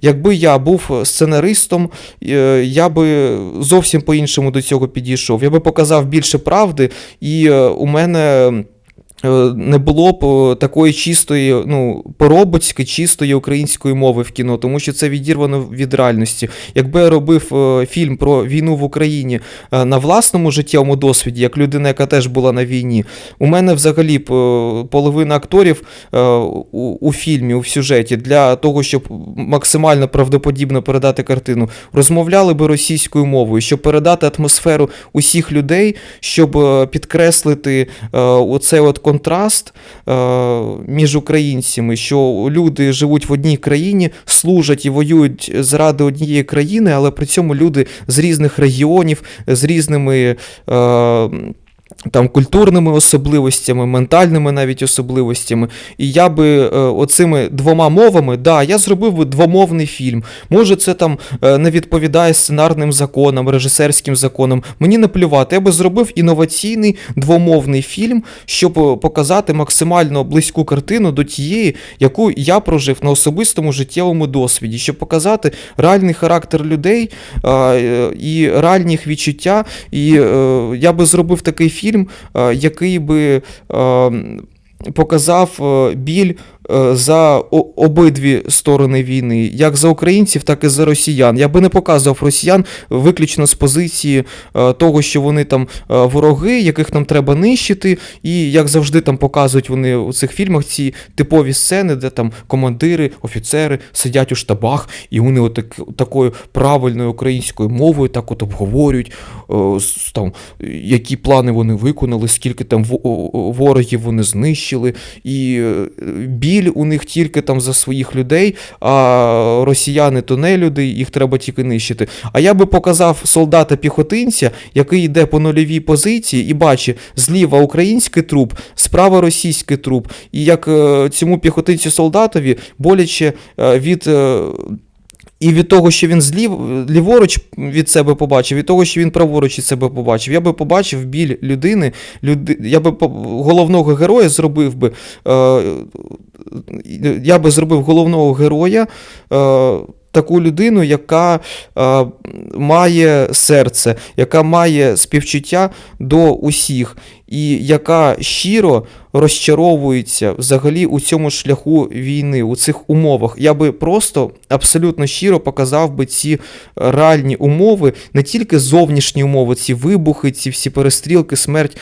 Якби я був сценаристом, е, я би зовсім по-іншому до цього підійшов. Я би показав більше правди, і е, у мене. Е, Не було б е, такої чистої, ну, поробоцьки, чистої української мови в кіно, тому що це відірвано від реальності. Якби я робив е, фільм про війну в Україні на власному життєвому досвіді, як людина, яка теж була на війні, у мене взагалі половина акторів у, фільмі, у сюжеті для того, щоб максимально правдоподібно передати картину, розмовляли би російською мовою, щоб передати атмосферу усіх людей, щоб підкреслити е, оцей от контраст е, між українцями, що люди живуть в одній країні, служать і воюють заради однієї країни, але при цьому люди з різних регіонів, з різними. Там культурними особливостями, ментальними навіть особливостями. І я би е, оцими двома мовами, да, я зробив би двомовний фільм. Може, це там е, не відповідає сценарним законам, режисерським законам. Мені не плювати. Я би зробив інноваційний двомовний фільм, щоб е, показати максимально близьку картину до тієї, яку я прожив на особистому життєвому досвіді, щоб показати реальний характер людей е, і реальні їх відчуття. І е, я би зробив такий фільм, е, який би е, показав е, біль за обидві сторони війни, як за українців, так і за росіян. Я би не показував росіян виключно з позиції е, того, що вони там е, вороги, яких нам треба нищити, і як завжди там показують вони у цих фільмах ці типові сцени, де там командири, офіцери сидять у штабах, і вони отак, такою правильною українською мовою так от обговорюють, е, там, які плани вони виконали, скільки там ворогів вони знищили, і е, біль у них тільки там за своїх людей, а росіяни то не люди, їх треба тільки нищити. А я би показав солдата-піхотинця, який йде по нульовій позиції і бачить зліва український труп, справа російський труп. І як е, цьому піхотинцю солдатові боляче е, від. е, і від того, що він злів, ліворуч від себе побачив, від того, що він праворуч від себе побачив, я би побачив біль людини, люди, я би головного героя зробив би. Е, я би зробив головного героя. Е, Таку людину, яка е, має серце, яка має співчуття до усіх, і яка щиро розчаровується взагалі у цьому шляху війни, у цих умовах. Я би просто абсолютно щиро показав би ці реальні умови, не тільки зовнішні умови, ці вибухи, ці всі перестрілки, смерть.